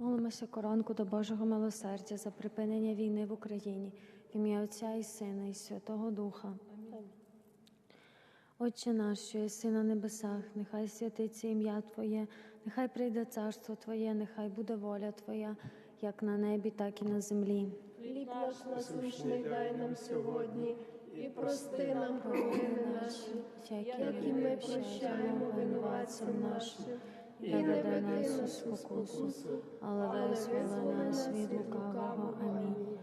Молимося коронку до Божого милосердя за припинення війни в Україні в ім'я Отця і Сина і Святого Духа. Отче наш, що єси на небесах, нехай святиться ім'я Твоє, нехай прийде царство Твоє, нехай буде воля Твоя, як на небі, так і на землі. Хліб наш насущний дай нам сьогодні, і прости нам провини наші, як і ми прощаємо винуватцям нашим, і не веди нас у спокусу, але визволи нас від лукавого. Амінь.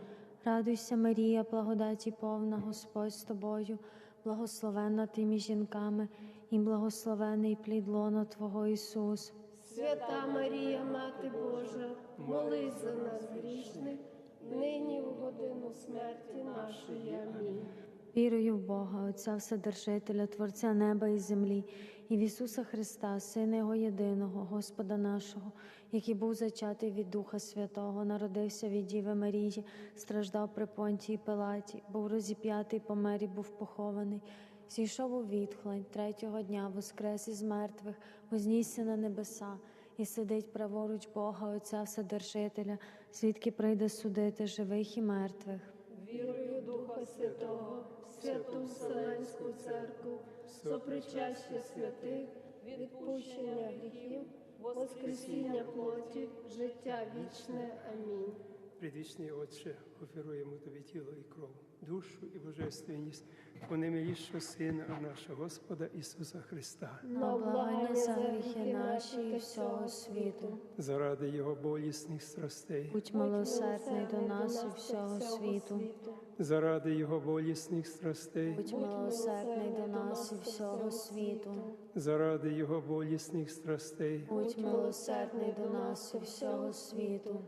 Радуйся, Марія, благодаті повна, Господь з тобою, благословенна ти між жінками, і благословений плід лона Твого Ісус. Свята Марія, Мати Божа, молись за нас грішних, нині в годину смерті нашої. Амінь. Вірую в Бога, Отця Вседержителя, Творця неба і землі, і в Ісуса Христа, Сина Його єдиного, Господа нашого, який був зачатий від Духа Святого, народився від Діви Марії, страждав при понтії Пилаті, був розіп'ятий, помер і був похований. Зійшов у відхлань третього дня, воскрес із мертвих, вознісся на небеса і сидить праворуч Бога, Отця Вседержителя, звідки прийде судити живих і мертвих. Вірую Духа Святого, святу Вселенську Церкву, сопричастя святих, відпущення гріхів, воскресіння плоті, життя вічне. Амінь. Предвічний Отче, оферуємо тобі тіло і кров, душу і божественність, по немилішого Сина нашого Господа Ісуса Христа, На благання за гріхи наші і всього світу. заради Його болісних страстей, Будь милосердний до нас і всього світу. заради Його болісних страстей, Будь милосердний до нас і всього світу. заради Його болісних страстей, Будь милосердний до нас і всього світу.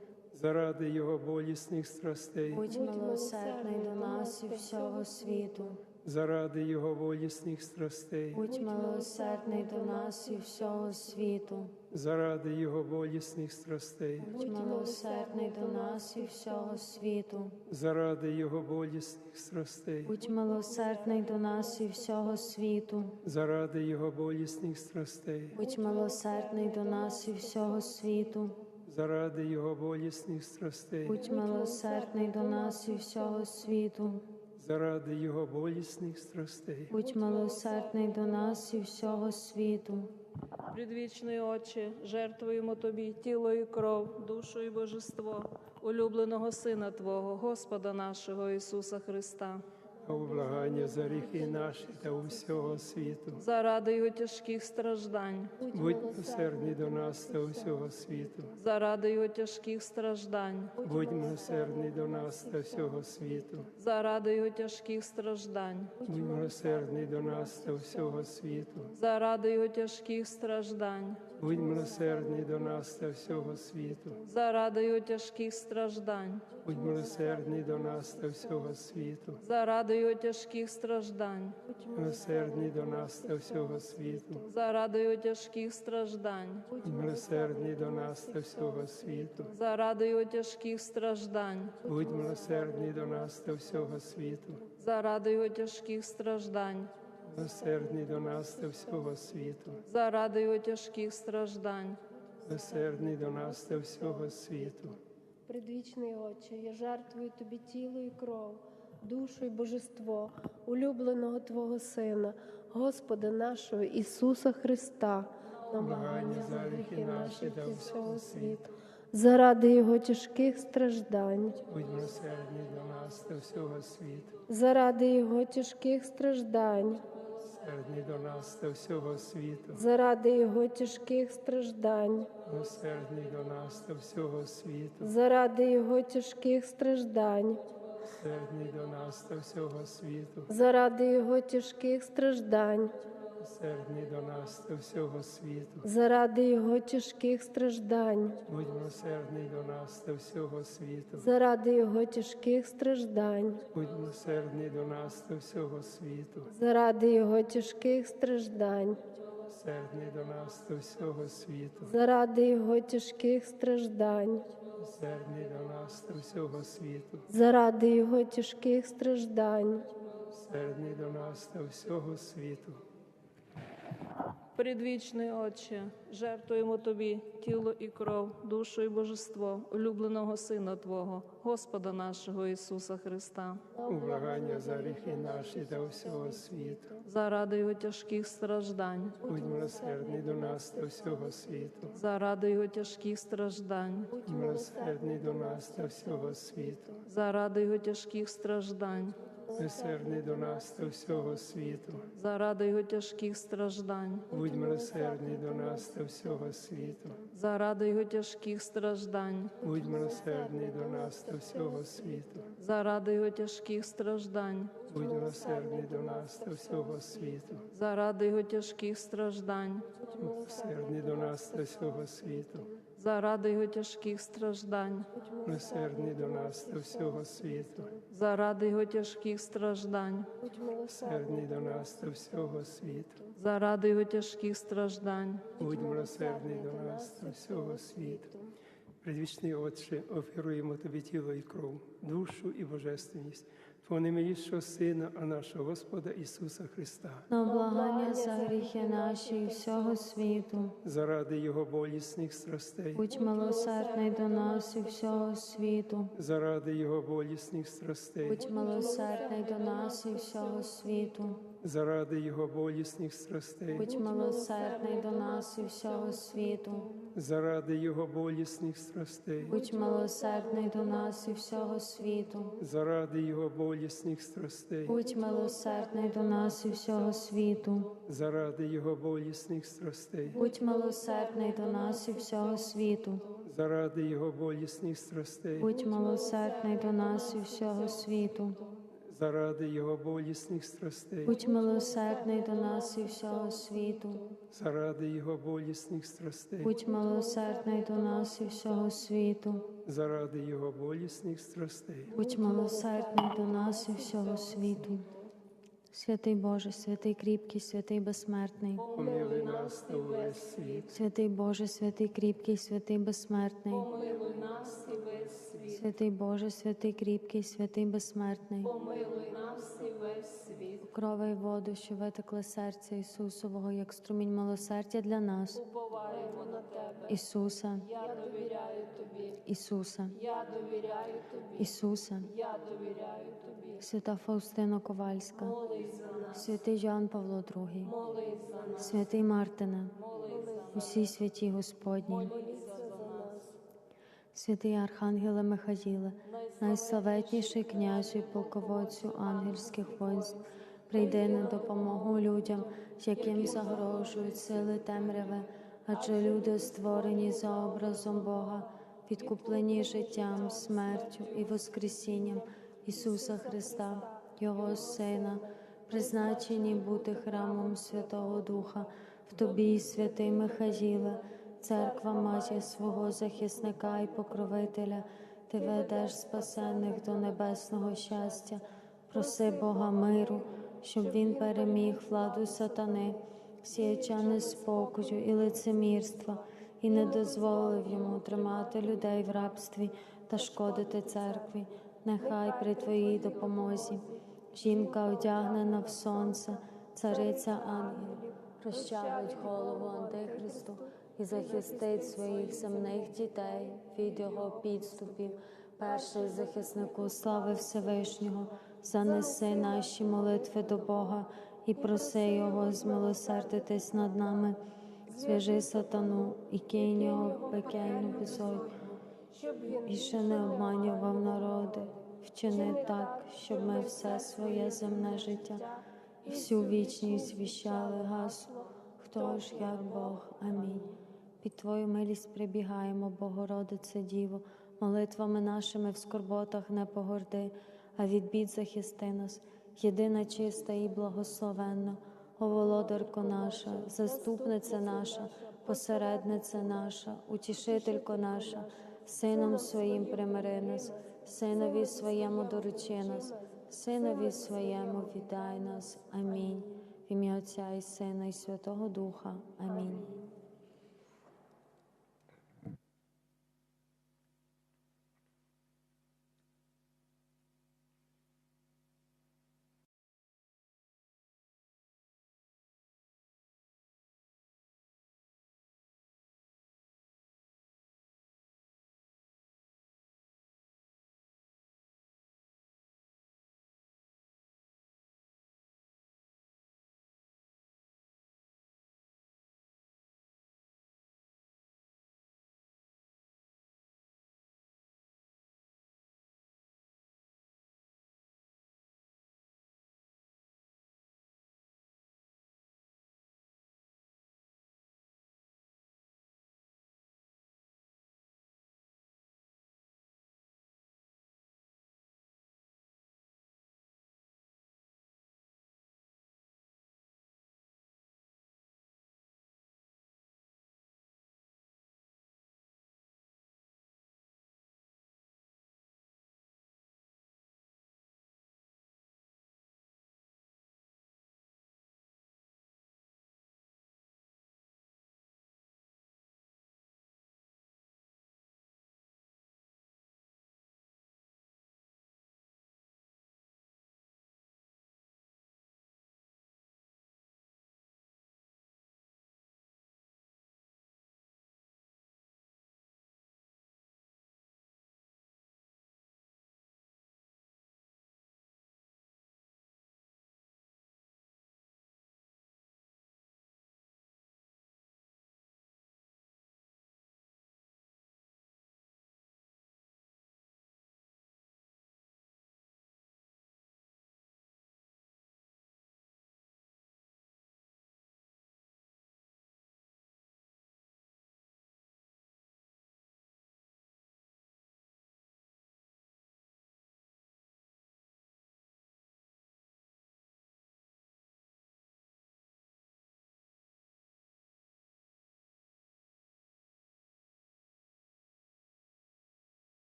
Заради Його болісних страстей, Будь милосердний до нас і всього світу. заради Його болісних страстей, Будь милосердний до нас і всього світу. заради Його болісних страстей, Будь милосердний до нас і всього світу. заради Його болісних страстей, Будь милосердний до нас і всього світу. заради Його болісних страстей. Будь милосердний до нас і всього світу. Заради його болісних страстей, Будь милосердний до нас і всього світу. заради його болісних страстей, Будь милосердний до нас і всього світу. Предвічний Отче, жертвуємо Тобі тіло і кров, душу і божество, улюбленого Сина Твого, Господа нашого Ісуса Христа, а у благання за гріхи наші та усього світу. заради Його тяжких страждань, Будь милосердний до нас та усього світу. заради Його тяжких страждань, Будь милосердний до нас та всього світу. заради Його тяжких страждань, Будь милосердний до нас та всього світу. заради Його тяжких страждань, Будь милосердний до нас та всього світу. заради Його тяжких страждань, Будь милосердний до нас та всього світу. заради Його тяжких страждань, будь Милосердний до нас та всього світу. заради Його тяжких страждань, Будь милосердний до нас та всього світу. заради Його тяжких страждань. Будь милосердний до нас та всього світу. заради його тяжких страждань, Милосердний до нас та всього світу. заради його тяжких страждань, Милосердний до нас та всього світу. Предвічний Отче, я жертвую тобі тіло і кров, душу і божество, улюбленого Твого Сина, Господа нашого Ісуса Христа, на благання за гріхи наші та всього світу, заради Його тяжких страждань, Будь милосердний до нас та всього світу. заради Його тяжких страждань, Милосердний до нас та всього світу. заради Його тяжких страждань, Милосердний до нас та всього світу. заради Його тяжких страждань, Милосердний до нас та всього світу. заради Його тяжких страждань. Милосердний до нас та всього світу. заради його тяжких страждань, Будь милосердний до нас та всього світу. заради його тяжких страждань, Будь милосердний до нас та всього світу. заради його тяжких страждань, Милосердний до нас та всього світу. заради його тяжких страждань, Милосердний до нас та всього світу. заради його тяжких страждань, Милосердний до нас та всього світу. Предвічний Отче, жертвуємо Тобі тіло і кров, душу і божество улюбленого Сина Твого, Господа нашого Ісуса Христа, Ублагання за гріхи наші та всього світу. заради Його тяжких страждань, Будь милосердний до нас та всього світу. заради Його тяжких страждань, Будь милосердний до нас та всього світу. заради Його тяжких страждань, Милосердний до нас та всього світу. заради Його тяжких страждань, Будь милосердний до нас та всього світу. заради Його тяжких страждань, Будь милосердний до нас та всього світу. заради Його тяжких страждань, Будь милосердний до нас та всього світу. заради Його тяжких страждань, будь Милосердний до нас та всього світу. Заради Його тяжких страждань, Милосердний до нас та всього світу. заради Його тяжких страждань, Милосердний до нас та всього світу. заради Його тяжких страждань, Будь милосердний до нас та всього світу. Предвічний Отче, оферуємо Тобі тіло і кров, душу і божественність, Твого немилішого Сина, а нашого Господа Ісуса Христа, На облагання за гріхи наші і всього світу. заради Його болісних страстей, Будь милосердний до нас і всього світу. заради Його болісних страстей, Будь милосердний до нас і всього світу. заради Його болісних страстей, Будь милосердний до нас і всього світу. Заради Його болісних страстей, Будь милосердний до нас і всього світу. заради Його болісних страстей, Будь милосердний до нас і всього світу. заради Його болісних страстей, Будь милосердний до нас і всього світу. заради Його болісних страстей, Будь милосердний до нас і всього світу. Заради Його болісних страстей, Будь милосердний до нас і всього світу. заради Його болісних страстей, Будь милосердний до нас і всього світу. заради Його болісних страстей. Будь милосердний до нас і всього світу. Святий Боже, святий кріпкий, святий безсмертний. Помилуй нас та увесь світ. Святий Боже, святий кріпкий, святий безсмертний. Помилуй нас і весь світ, Святий Боже, святий кріпкий, святий безсмертний. помилуй нас і весь світ, Крова й воду, що витекли з серця Ісусового, як струмінь милосердя для нас. уповаємо на Тебе. Ісуса, Я довіряю Тобі, Ісуса, я довіряю Тобі, Ісуса, я довіряю Тобі. Свята Фаустина Ковальська, святий Йоанн Павло II, святий нас, усі святі Господні, святий Архангеле Михаїле, найславетніший князю і полководцю ангельських воїнств, прийди на допомогу людям, яким загрожують сили темряви, адже люди створені за образом Бога, відкуплені життям, смертю і воскресінням Ісуса Христа, Його Сина, призначені бути храмом Святого Духа, в тобі, святий Михаїле, церква має свого захисника і покровителя, ти ведеш спасенних до небесного щастя. Проси Бога миру, щоб він переміг владу сатани, сіяча неспокою і лицемірства, і не дозволив йому тримати людей в рабстві та шкодити церкві. Нехай при твоїй допомозі. Жінка одягнена в сонце, цариця ангелів, прощавить голову Антихристу і захистить своїх земних дітей від його підступів. Перший захиснику слави Всевишнього, занеси наші молитви до Бога і проси Його змилосердитись над нами. Зв'яжи сатану і кинь його пекельну безодню, і ще не обманював народи. Вчини так, щоб ми все своє земне життя і всю вічність віщали гасло. Хто ж як Бог? Амінь. Під Твою милість прибігаємо, Богородице Діво, молитвами нашими в скорботах не погорди, а від бід захисти нас, єдина чиста і благословенна, о володарко наша, заступниця наша, посередниця наша, утішителько наша, сином своїм примири нас, синові своєму доручи нас, синові своєму віддай нас. Амінь. В ім'я Отця і Сина, і Святого Духа. Амінь.